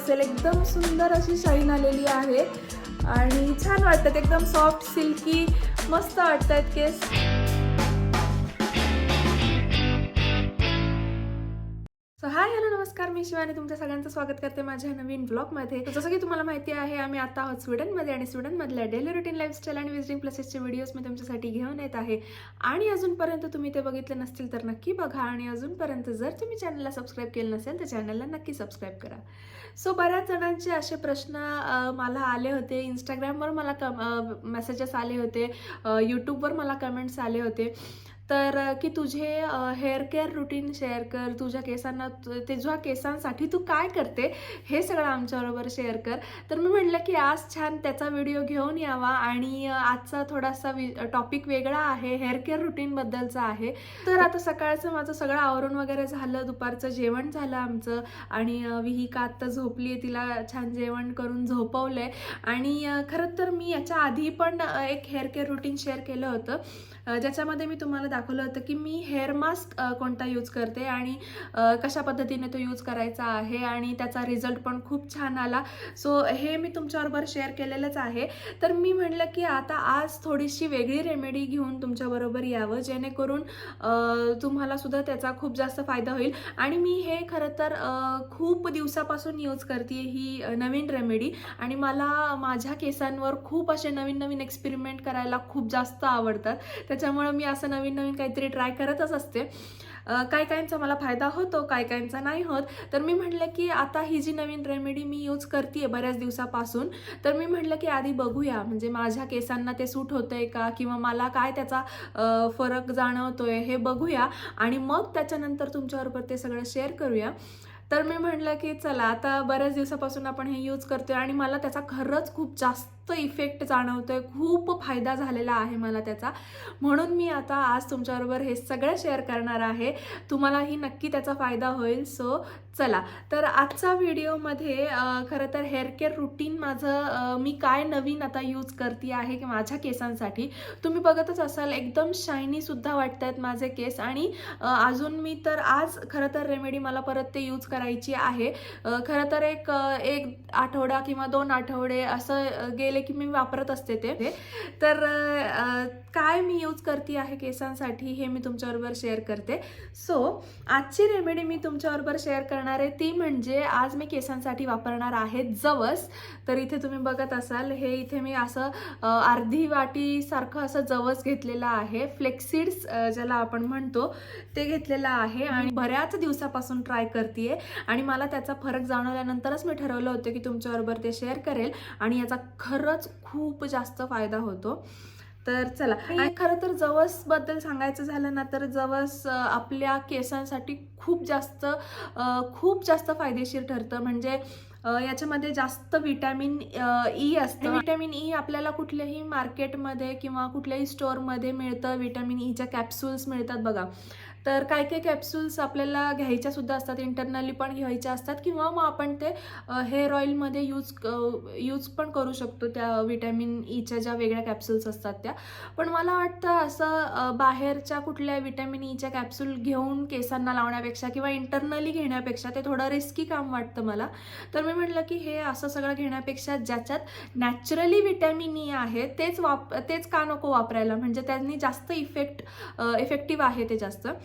असेल. एकदम सुंदर अशी शाईन आलेली आहे. आणि छान वाटतात एकदम सॉफ्ट सिल्की मस्त वाटतात केस. सो हाय हॅलो नमस्कार. मी शिवानी तुमच्या सगळ्यांचं स्वागत करते माझ्या नवीन ब्लॉगमध्ये जसं की तुम्हाला माहिती आहे आम्ही आता आहोत स्वीडनमध्ये आणि स्वीडनमधल्या डेली रुटीन लाईफस्टाईल आणि विजिटिंग प्लेसेसचे व्हिडिओज मी तुमच्यासाठी घेऊन येत आहे. आणि अजूनपर्यंत तुम्ही ते बघितले नसतील तर नक्की बघा. आणि अजूनपर्यंत जर तुम्ही चॅनलला सबस्क्राईब केलं नसेल तर चॅनलला नक्की सबस्क्राईब करा. सो बऱ्याच जणांचे असे प्रश्न मला आले होते. इंस्टाग्रामवर मला कम मेसेजेस आले होते. यूट्यूबवर मला कमेंट्स आले होते. तर की तुझे हेअर केअर रुटीन शेअर कर तुझ्या केसांना तुझ्या केसांसाठी तू काय करते हे सगळं आमच्याबरोबर शेअर कर. तर मी म्हटलं की आज छान त्याचा व्हिडिओ घेऊन यावा आणि आजचा थोडासा टॉपिक वेगळा आहे हेअर केअर रुटीनबद्दलचा आहे. तर आता सकाळचं माझं सगळं आवरून वगैरे झालं दुपारचं जेवण झालं आमचं आणि विहिका आत्ता झोपली आहे तिला छान जेवण करून झोपवलं आहे आणि खरं तर मी याच्या आधी पण एक हेअर केअर रुटीन शेअर केलं होतं. ज्याच्यामध्ये मी तुम्हाला दाखवलं होतं की मी हेअर मास्क कोणता यूज करते आणि कशा पद्धतीने तो यूज करायचा आहे आणि त्याचा रिझल्ट पण खूप छान आला. सो हे मी तुमच्याबरोबर शेअर केलेलंच आहे. तर मी म्हणलं की आता आज थोडीशी वेगळी रेमेडी घेऊन तुमच्याबरोबर यावं जेणेकरून तुम्हाला सुद्धा त्याचा खूप जास्त फायदा होईल. आणि मी हे खरं तर खूप दिवसापासून यूज करते ही नवीन रेमेडी आणि मला माझ्या केसांवर खूप असे नवीन नवीन एक्सपेरिमेंट करायला खूप जास्त आवडतात. त्याच्यामुळं मी असं नवीन नवीन काहीतरी ट्राय करतच असते. काय काही काहींचा मला फायदा होतो काय काहींचा नाही होत. तर मी म्हटलं की आता ही जी नवीन रेमेडी मी यूज करते बऱ्याच दिवसापासून तर मी म्हटलं की आधी बघूया. म्हणजे माझ्या केसांना ते सूट होतंय का? किंवा मला काय त्याचा फरक जाणवतोय हे बघूया. आणि मग त्याच्यानंतर तुमच्याबरोबर ते सगळं शेअर करूया. तर मी म्हटलं की चला आता बऱ्याच दिवसापासून आपण हे यूज करतोय आणि मला त्याचा खरंच खूप जास्त इफेक्ट जाणवतोय. खूप फायदा झालेला आहे मला त्याचा. म्हणून मी आता आज तुमच्याबरोबर हे सगळं शेअर करणार आहे. तुम्हालाही नक्की त्याचा फायदा होईल. सो चला. तर आजचा व्हिडिओमध्ये खरं तर हेअर केअर रुटीन माझं मी काय नवीन आता यूज करते आहे की माझ्या केसांसाठी. तुम्ही बघतच असाल एकदम शायनी सुद्धा वाटत आहेत माझे केस. आणि अजून मी तर आज खरं तर रेमेडी मला परत ते यूज कर करायची आहे. खरं तर एक एक आठवडा किंवा दोन आठवडे असं गेले की मी वापरत असते ते. तर काय मी यूज करते आहे केसांसाठी हे मी तुमच्याबरोबर शेअर करते. सो आजची रेमेडी मी तुमच्याबरोबर शेअर करणार आहे ती म्हणजे आज मी केसांसाठी वापरणार आहे जवस. तर इथे तुम्ही बघत असाल हे इथे मी असं अर्धी वाटी सारखं असं जवस घेतलेलं आहे. फ्लेक्सिड्स ज्याला आपण म्हणतो ते घेतलेलं आहे. आणि बऱ्याच दिवसापासून ट्राय करते आणि मला त्याचा फरक जाणवल्यानंतरच मी ठरवलं होतं की तुमच्याबरोबर ते शेअर करेल आणि याचा खरंच खूप जास्त फायदा होतो. तर चला आणि खरं तर जवसबद्दल सांगायचं झालं ना तर जवस आपल्या केसांसाठी खूप जास्त खूप जास्त फायदेशीर ठरतं. म्हणजे याच्यामध्ये जास्त विटॅमिन ई असतं. विटॅमिन ई आपल्याला कुठल्याही मार्केटमध्ये किंवा कुठल्याही स्टोअरमध्ये मिळतं. विटॅमिन ईच्या कॅप्सूल्स मिळतात बघा. तर काही काही कॅप्सूल्स आपल्याला घ्यायच्यासुद्धा असतात इंटरनली पण घ्यायच्या असतात किंवा मग आपण ते हेअर ऑइलमध्ये यूज यूज पण करू शकतो त्या विटॅमिन ईच्या e ज्या वेगळ्या कॅप्सूल्स असतात त्या. पण मला वाटतं असं बाहेरच्या कुठल्या विटॅमिन ईच्या कॅप्सूल घेऊन केसांना लावण्यापेक्षा किंवा इंटरनली घेण्यापेक्षा ते थोडं रिस्की काम वाटतं मला. तर मी म्हटलं की हे असं सगळं घेण्यापेक्षा ज्याच्यात नॅचरली विटॅमिन ई आहे तेच वाप तेच का नको वापरायला? म्हणजे त्यांनी जास्त इफेक्ट इफेक्टिव्ह आहे ते जास्त.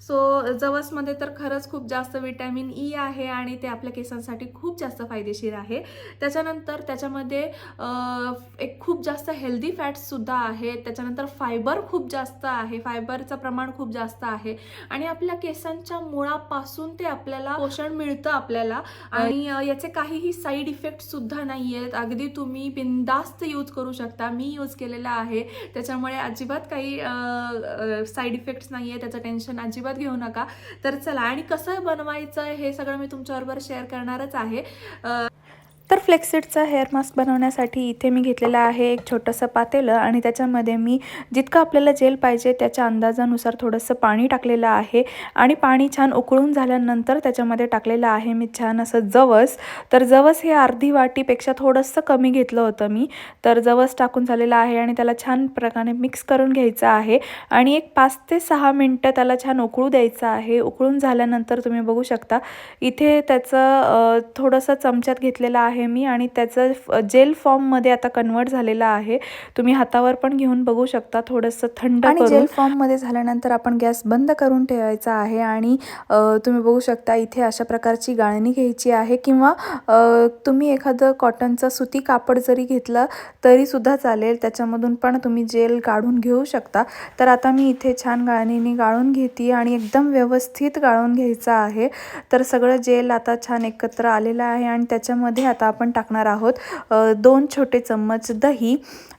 सो जवसमध्ये तर खरंच खूप जास्त विटॅमिन ई आहे आणि ते आपल्या केसांसाठी खूप जास्त फायदेशीर आहे. त्याच्यानंतर त्याच्यामध्ये एक खूप जास्त हेल्दी फॅट्ससुद्धा आहेत त्याच्यानंतर फायबर खूप जास्त आहे. फायबरचं प्रमाण खूप जास्त आहे. आणि आपल्या केसांच्या मुळापासून ते आपल्याला पोषण मिळतं आपल्याला. आणि याचे काहीही साईड इफेक्ट सुद्धा नाही आहेत अगदी तुम्ही बिंदास्त यूज करू शकता. मी यूज केलेला आहे. त्याच्यामुळे अजिबात काही साईड इफेक्ट्स नाही आहे त्याचं टेन्शन अजिबात घेऊ नका. तर चला आणि कसं बनवायचं हे सगळं मी तुमच्याबरोबर शेअर करणारच आहे. तर फ्लेक्सिडचा हेअर मास्क बनवण्यासाठी इथे मी घेतलेलं आहे एक छोटंसं पातेलं आणि त्याच्यामध्ये मी जितकं आपल्याला जेल पाहिजे त्याच्या अंदाजानुसार थोडंसं पाणी टाकलेलं आहे. आणि पाणी छान उकळून झाल्यानंतर त्याच्यामध्ये टाकलेलं आहे मी छान असं जवस. तर जवस हे अर्धी वाटीपेक्षा थोडंसं कमी घेतलं होतं मी. तर जवस टाकून झालेलं आहे आणि त्याला छान प्रकारे मिक्स करून घ्यायचं आहे. आणि एक पाच ते सहा मिनटं त्याला छान उकळू द्यायचं आहे. उकळून झाल्यानंतर तुम्ही बघू शकता. इथे त्याचं थोडंसं चमच्यात घेतलेलं आहे. मी आणि त्याचं जेल फॉर्ममध्ये आता कन्वर्ट झालेलं आहे. तुम्ही हातावर पण घेऊन बघू शकता थोडंसं थंड आणि जेल फॉर्ममध्ये झाल्यानंतर आपण गॅस बंद करून ठेवायचा आहे आणि तुम्ही बघू शकता इथे अशा प्रकारची गाळणी घ्यायची आहे किंवा तुम्ही एखादं कॉटनचं सुती कापड जरी घेतलं तरीसुद्धा चालेल. त्याच्यामधून पण तुम्ही जेल काढून घेऊ शकता. तर आता मी इथे छान गाळणीने गाळून घेते आणि एकदम व्यवस्थित गाळून घ्यायचं आहे. तर सगळं जेल आता छान एकत्र आलेलं आहे आणि त्याच्यामध्ये आता आपण टाकणार आहोत दोन छोटे चम्मच दही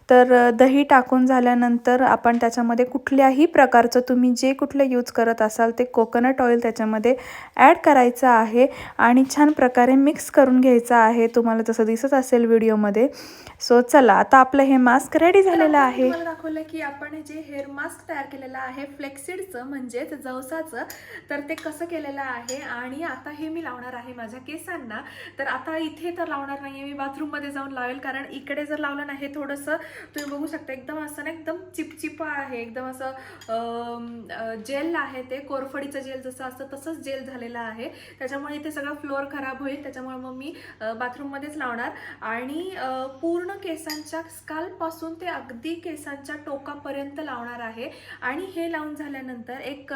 तर दही टाकून झाल्यानंतर आपण त्याच्यामध्ये कुठल्याही प्रकारचं तुम्ही जे कुठलं यूज करत असाल ते कोकोनट ऑइल त्याच्यामध्ये ॲड करायचं आहे आणि छान प्रकारे मिक्स करून घ्यायचं आहे. तुम्हाला जसं दिसत असेल व्हिडिओमध्ये सो चला आता आपलं हे मास्क रेडी झालेलं आहे. मला दाखवलं की आपण जे हेअर मास्क तयार केलेलं आहे फ्लेक्सिडचं म्हणजेच जवसाचं तर ते कसं केलेलं आहे? आणि आता हे मी लावणार आहे माझ्या केसांना. तर आता इथे तर लावणार नाहीये मी बाथरूममध्ये जाऊन लावेल कारण इकडे जर लावलं ना हे थोडंसं तुम्ही बघू शकता एकदम असं ना एकदम चिपचिपा आहे एकदम असं जेल आहे ते कोरफडीचं जेल जसं असतं तसंच जेल झालेलं आहे. त्याच्यामुळे इथे सगळं फ्लोअर खराब होईल त्याच्यामुळे मग मी बाथरूममध्येच लावणार. आणि पूर्ण केसांच्या स्कालपासून ते अगदी केसांच्या टोकापर्यंत लावणार आहे. आणि हे लावून झाल्यानंतर एक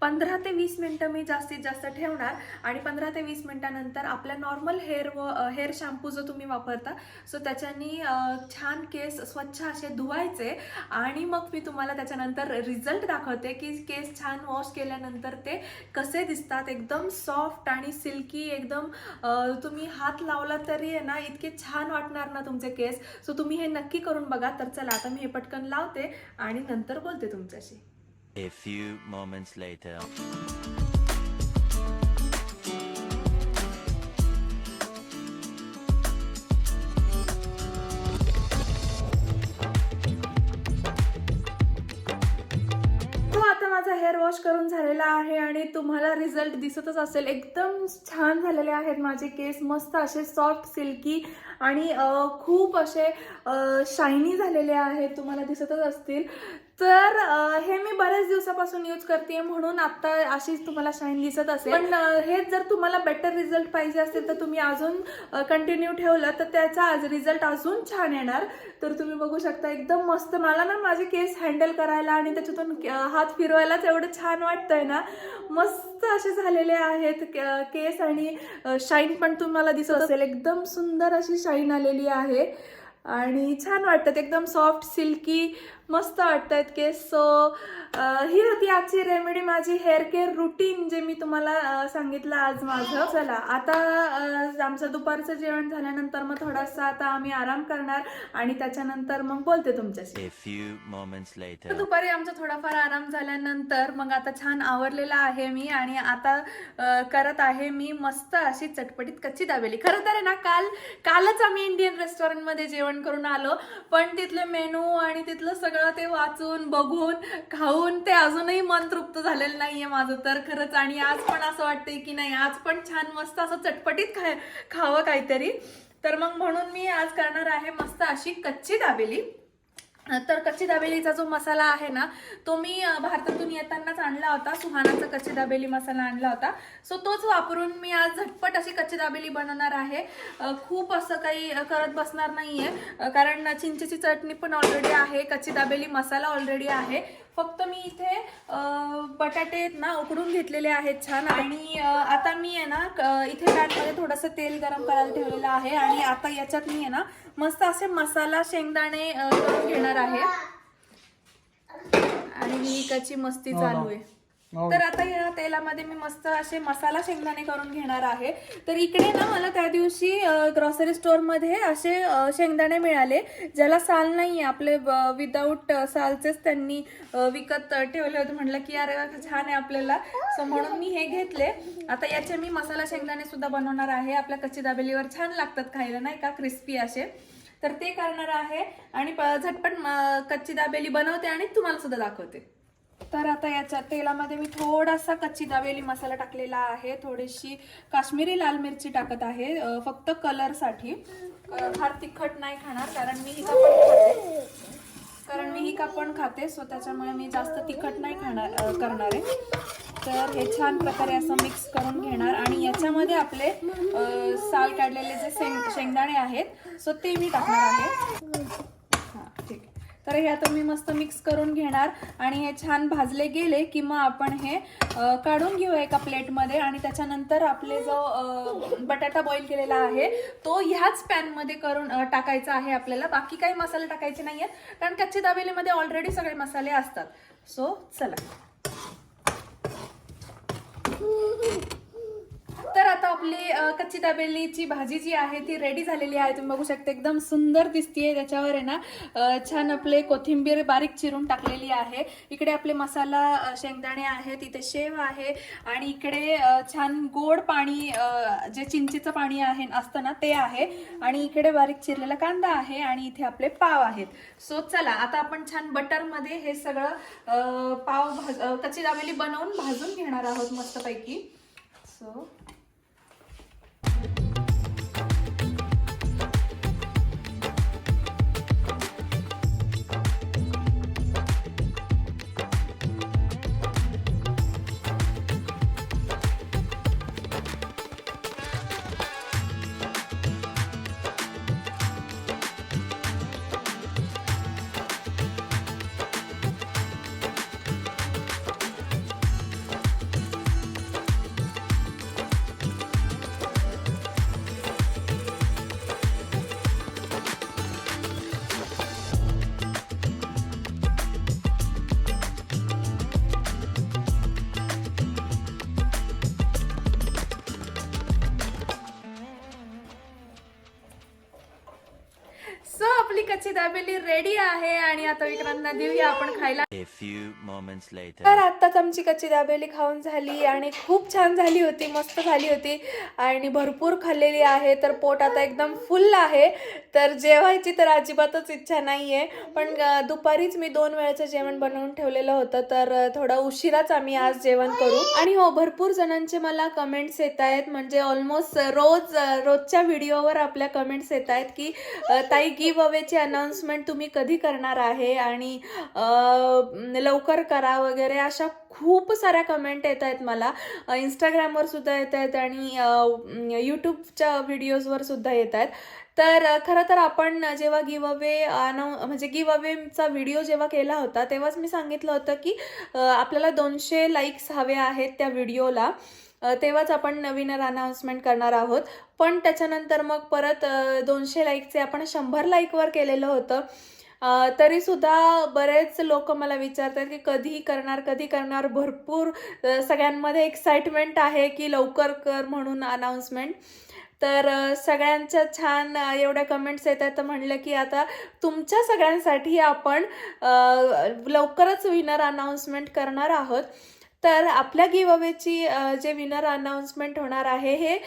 पंधरा ते वीस मिनटं मी जास्तीत जास्त ठेवणार आणि पंधरा ते वीस मिनटानंतर आपल्या नॉर्मल हेअर व हेअर शॅम्पू जो तुम्ही वापरता सो त्याच्यानी छान केस स्वच्छ असे धुवायचे आणि मग मी तुम्हाला त्याच्यानंतर रिझल्ट दाखवते की केस छान वॉश केल्यानंतर ते कसे दिसतात. एकदम सॉफ्ट आणि सिल्की एकदम तुम्ही हात लावला तरी आहे ना इतके छान वाटणार ना तुमचे केस. सो तुम्ही हे नक्की करून बघा. तर चला आता मी हे पटकन लावते आणि नंतर बोलते तुमच्याशी. A few moments later. तो आता माझा हेअर वॉश करून झालेला आहे आणि तुम्हाला रिझल्ट दिसतच असेल. एकदम छान झालेले आहेत माझे केस. मस्त असे सॉफ्ट सिल्की आणि खूप असे शायनी झालेले आहेत. तुम्हाला दिसतच असतील. तर हे मी बऱ्याच दिवसापासून यूज करते म्हणून आता अशीच तुम्हाला शाईन दिसत असेल. पण हेच जर तुम्हाला बेटर रिझल्ट पाहिजे असेल तर तुम्ही अजून कंटिन्यू ठेवलं तर त्याचा आज रिझल्ट अजून छान येणार. तर तुम्ही बघू शकता एकदम मस्त मला ना माझे केस हँडल करायला आणि त्याच्यातून हात फिरवायलाच एवढं छान वाटतंय ना. मस्त असे झालेले आहेत केस आणि शाईन पण तुम्हाला दिसत असेल. एकदम सुंदर अशी शाईन आलेली आहे. आणि छान वाटतात एकदम सॉफ्ट सिल्की मस्त वाटतात केस सो ही होती आजची रेमेडी माझी हेअर केअर रुटीन जे मी तुम्हाला सांगितलं आज माझं. चला आता आमचं दुपारचं जेवण झाल्यानंतर मग थोडासा आता आम्ही आराम करणार आणि त्याच्यानंतर मग बोलते तुमच्याशी. दुपारी आमचा थोडाफार आराम झाल्यानंतर मग आता छान आवरलेला आहे मी आणि आता करत आहे मी मस्त अशी चटपटीत कच्ची दाबेली. खरं तर ना काल कालच आम्ही इंडियन रेस्टॉरंटमध्ये जेवण करून आलो पण तिथले मेनू आणि तिथलं सगळं ते वाचून बघून खाऊन ते अजूनही मन तृप्त झालेलं नाहीये माझं तर खरंच. आणि आज पण असं वाटतंय की नाही आज पण छान मस्त असं चटपटीत खाय खावं काहीतरी. तर मग म्हणून मी आज करणार आहे मस्त अशी कच्ची दाबेली. तर कच्ची दाबेलीचा जो मसाला आहे ना तो मी भारतातून येतानाच आणला होता. सुहानाचा कच्ची दाबेली मसाला आणला होता. सो तोच वापरून मी आज झटपट अशी कच्ची दाबेली बनवणार आहे. खूप असं काही करत बसणार नाही आहे कारण चिंचेची चटणी पण ऑलरेडी आहे. कच्ची दाबेली मसाला ऑलरेडी आहे. फक्त मी इथे बटाटे ना उकडून घेतलेले आहेत छान. आणि आता मी आहे ना इथे पॅनमध्ये थोडंसं तेल गरम करायला ठेवलेलं आहे. आणि आता याच्यात मी आहे ना मस्त असे मसाला शेंगदाणे करून घेणार आहे. आणि ही कच्ची मस्ती चालू आहे. हो. हो. तर आता या तेलामध्ये मी मस्त असे मसाला शेंगदाणे करून घेणार आहे. तर इकडे ना मला त्या दिवशी ग्रॉसरी स्टोअरमध्ये असे शेंगदाणे मिळाले ज्याला साल नाही आहे आपले विदाऊट सालचेच त्यांनी विकत ठेवले होते. म्हटलं की अरे छान आहे आपल्याला. सो म्हणून मी हे घेतले. आता याचे मी मसाला शेंगदाणे सुद्धा बनवणार आहे. आपल्या कच्ची दाबेलीवर छान लागतात खायला नाही का? क्रिस्पी असे. तर ते करणार आहे. आणि झटपट कच्ची दाबेली बनवते आणि तुम्हाला सुद्धा दाखवते. तर आता याच्या तेलामध्ये मी थोडासा कच्ची दाबेली मसाला टाकलेला आहे. थोडीशी काश्मीरी लाल मिरची टाकत आहे. फक्त कलरसाठी. फार तिखट नाही खाणार कारण मी ही पण खाते. कारण मी ही का पण खाते सो त्याच्यामुळे मी जास्त तिखट नाही खाणार करणार आहे. तर हे छान प्रकारे असं मिक्स करून घेणार. आणि याच्यामध्ये आपले साल काढलेले जे शेंग शेंगदाणे आहेत सो ते मी टाकणार आहे. तर हे आता मी मस्त मिक्स करून घेणार आणि हे छान भाजले गेले की मग आपण हे काढून घेऊ एका प्लेटमध्ये आणि त्याच्यानंतर आपले जो बटाटा बॉईल केलेला आहे तो ह्याच पॅनमध्ये करून टाकायचा आहे आपल्याला. बाकी काही मसाले टाकायचे नाही आहेत कारण कच्चे दाबेलीमध्ये ऑलरेडी सगळे मसाले असतात. सो चला तर आता आपली दाबेलीची भाजी जी आहे ती रेडी झालेली आहे. तुम्ही बघू शकता एकदम सुंदर दिसतीये. त्याच्यावर आहे ना छान आपले कोथिंबीर बारीक चिरून टाकलेली आहे. इकडे आपले मसाला शेंगदाणे आहेत इथे शेव आहे आणि इकडे छान गोड पाणी जे चिंचेचं पाणी आहे असतं ना ते आहे. आणि इकडे बारीक चिरलेला कांदा आहे आणि इथे आपले पाव आहेत. सो चला आता आपण छान बटरमध्ये हे सगळं पाव भाज त्याची कच्ची दाबेली बनवून भाजून घेणार आहोत मस्तपैकी. सो आपली कच्ची दाबेली रेडी आहे आणि आता विक्रांतना देऊया आपण खायला. तर आत्ताच आमची कच्ची दाबेली खाऊन झाली आणि खूप छान झाली होती मस्त झाली होती आणि भरपूर खाल्लेली आहे. तर पोट आता एकदम फुल आहे. तर जेवायची तर अजिबातच इच्छा नाही आहे पण दुपारीच मी दोन वेळेचं जेवण बनवून ठेवलेलं होतं. तर थोडा उशिराच आम्ही आज जेवण करू. आणि हो भरपूर जणांचे मला कमेंट्स येत आहेत. म्हणजे ऑलमोस्ट रोज रोजच्या व्हिडिओवर आपल्या कमेंट्स येत आहेत की ताई गिव अवेची अनाउन्समेंट तुम्ही कधी करणार आहे? आणि लवकर करा वगैरे अशा खूप साऱ्या कमेंट येत आहेत मला. इंस्टाग्रामवर सुद्धा येत आहेत आणि यूट्यूबच्या व्हिडिओजवर सुद्धा येत आहेत. तर खरं तर आपण जेव्हा गिव अवे म्हणजे गिव अवेचा व्हिडिओ जेव्हा केला होता तेव्हाच मी सांगितलं होतं की आपल्याला दोनशे लाईक्स हवे आहेत त्या व्हिडिओला तेव्हाच आपण नवीन अनाउन्समेंट करणार आहोत. पण त्याच्यानंतर मग परत दोनशे लाईकचे आपण शंभर लाईकवर केलेलं होतं. तरीसुद्धा बरेच लोक मला विचारतात की कधी करणार कधी करणार? भरपूर सगळ्यांमध्ये एक्साइटमेंट आहे की लवकर कर म्हणून अनाउन्समेंट तर सगळ्यांच्या छान एवढ्या कमेंट्स येतात तर म्हणलं की आता तुमच्या सगळ्यांसाठी आपण लवकरच विनर अनाउन्समेंट करणार आहोत. तर आपल्या गिव अवेची जे विनर अनाउन्समेंट होणार आहे हे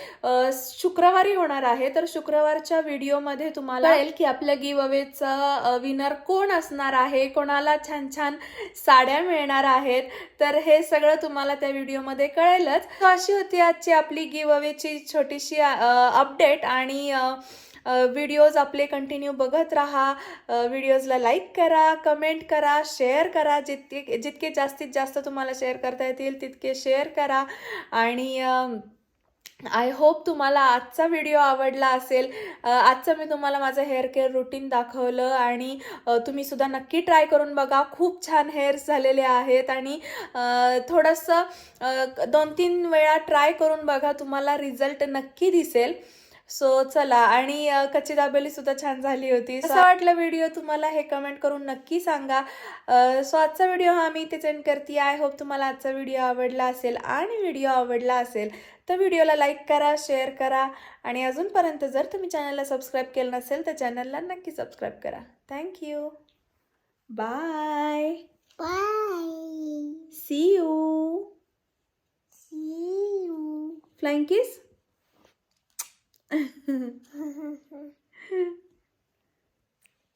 शुक्रवारी होणार आहे. तर शुक्रवारच्या व्हिडिओमध्ये तुम्हाला कळेल की आपल्या गिव अवेचं विनर कोण असणार आहे कोणाला छान छान साड्या मिळणार आहेत. तर हे सगळं तुम्हाला त्या व्हिडिओमध्ये कळेलच. अशी होती आजची आपली गिव अवेची छोटीशी अपडेट आणि व्हिडिओज आपले कंटिन्यू बघत राहा. व्हिडिओजला लाईक करा कमेंट करा शेअर करा. जितके जितके जास्तीत जास्त तुम्हाला शेअर करता येतील तितके शेअर करा. आणि आय होप तुम्हाला आजचा व्हिडिओ आवडला असेल. आजचं मी तुम्हाला माझं हेअर केअर रुटीन दाखवलं आणि तुम्ही सुद्धा नक्की ट्राय करून बघा. खूप छान हेअर्स झालेले आहेत आणि थोडंसं दोन तीन वेळा ट्राय करून बघा. तुम्हाला रिझल्ट नक्की दिसेल. सो चला आणि कच्ची दाबेली सुद्धा छान झाली होती. असं वाटलं व्हिडिओ तुम्हाला हे कमेंट करून नक्की सांगा. सो आजचा व्हिडिओ हा मी इथे सेंड करते. आय होप तुम्हाला आजचा व्हिडिओ आवडला असेल आणि व्हिडिओ आवडला असेल तर व्हिडिओला लाईक करा शेअर करा. आणि अजूनपर्यंत जर तुम्ही चॅनलला सबस्क्राईब केलं नसेल तर चॅनलला नक्की सबस्क्राईब करा. Thank you bye Bye. See you See you. Flying kiss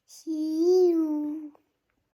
See you.